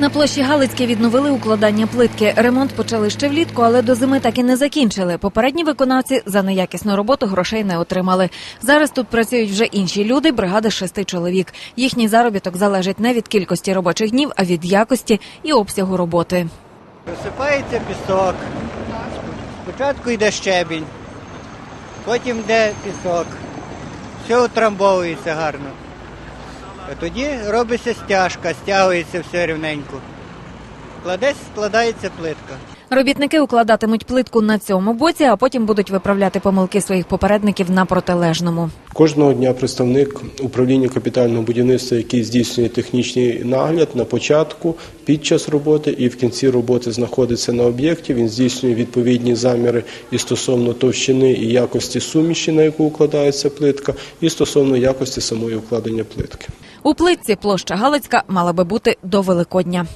На площі Галицьке відновили укладання плитки. Ремонт почали ще влітку, але до зими так і не закінчили. Попередні виконавці за неякісну роботу грошей не отримали. Зараз тут працюють вже інші люди, бригада шести чоловік. Їхній заробіток залежить не від кількості робочих днів, а від якості і обсягу роботи. Розсипається пісок. Спочатку йде щебінь, потім йде пісок. Все утрамбовується гарно. А тоді робиться стяжка, стягується все рівненько. Кладець складається плитка. Робітники укладатимуть плитку на цьому боці, а потім будуть виправляти помилки своїх попередників на протилежному. Кожного дня представник управління капітального будівництва, який здійснює технічний нагляд на початку, під час роботи і в кінці роботи знаходиться на об'єкті. Він здійснює відповідні заміри і стосовно товщини і якості суміші, на яку укладається плитка, і стосовно якості самої укладення плитки. У плитці площа Галицька мала би бути до Великодня.